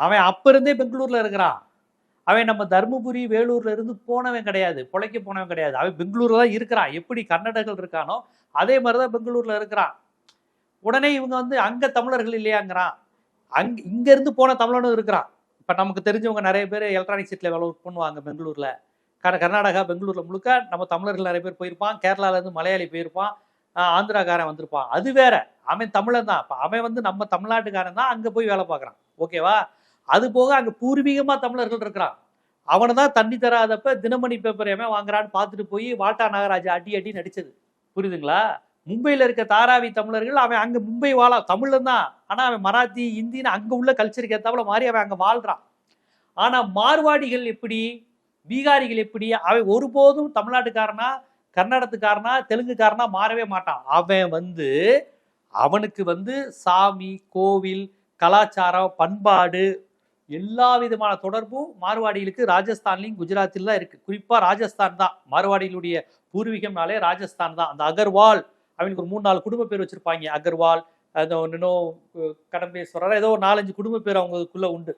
அவன் அப்போ இருந்தே பெங்களூர்ல இருக்கிறான். அவன் நம்ம தருமபுரி வேலூர்ல இருந்து போனவன் கிடையாது. பிழைக்க போனவன் கிடையாது. அவன் பெங்களூர்ல தான் இருக்கிறான். எப்படி கன்னடர்கள் இருக்கானோ அதே மாதிரிதான் பெங்களூர்ல இருக்கிறான். உடனே இவங்க வந்து அங்க தமிழர்கள் இல்லையாங்கிறான். அங் இங்க இருந்து போன தமிழனும் இருக்கிறான். இப்ப நமக்கு தெரிஞ்சவங்க நிறைய பேர் எலக்ட்ரானிக் சீட்ல வேலை ஒர்க் பண்ணுவாங்க பெங்களூர்ல. கர்நாடகா பெங்களூர்ல முழுக்க நம்ம தமிழர்கள் நிறைய பேர் போயிருப்பான். கேரளால இருந்து மலையாளி போயிருப்பான். ஆந்திராக்காரன் வந்திருப்பான். அது வேற. அவன் தமிழன் தான். அவன் வந்து நம்ம தமிழ்நாட்டுக்காரன் தான் அங்க போய் வேலை பார்க்குறான். ஓகேவா? அது போக அங்கே பூர்வீகமாக தமிழர்கள் இருக்கிறான். அவனை தான் தண்ணி தராதப்ப தினமணி பேப்பர் எவன் வாங்குறான்னு பார்த்துட்டு போய் வாட்டா நாகராஜ் அடி அடி நடிச்சது புரியுதுங்களா? மும்பையில் இருக்க தாராவி தமிழர்கள் அவன் அங்கே மும்பை வாழா தமிழன் தான். ஆனால் அவன் மராத்தி இந்தின்னு அங்கே உள்ள கல்ச்சருக்கு ஏற்றாப்புல மாறி அவன் அங்கே வாழ்கிறான் ஆனால் மார்வாடிகள் எப்படி பீகாரிகள் எப்படி அவன் ஒருபோதும் தமிழ்நாட்டுக்காரனா கர்நாடகத்துக்காரனா தெலுங்குக்காரனா மாறவே மாட்டான். அவன் வந்து அவனுக்கு வந்து சாமி கோவில் கலாச்சாரம் பண்பாடு எல்லா விதமான தொடர்பும் மார்வாடிகளுக்கு ராஜஸ்தான்லையும் குஜராத்தில் தான் இருக்குது குறிப்பாக ராஜஸ்தான் தான். மார்வாடிகளுடைய பூர்வீகம்னாலே ராஜஸ்தான் தான். அந்த அகர்வால் அவங்களுக்கு ஒரு மூணு நாலு குடும்ப பேர் வச்சுருப்பாங்க. அகர்வால் அந்த இன்னும் கடம்பேஸ்வரர் ஏதோ ஒரு நாலஞ்சு குடும்ப பேர் அவங்களுக்குள்ளே உண்டு.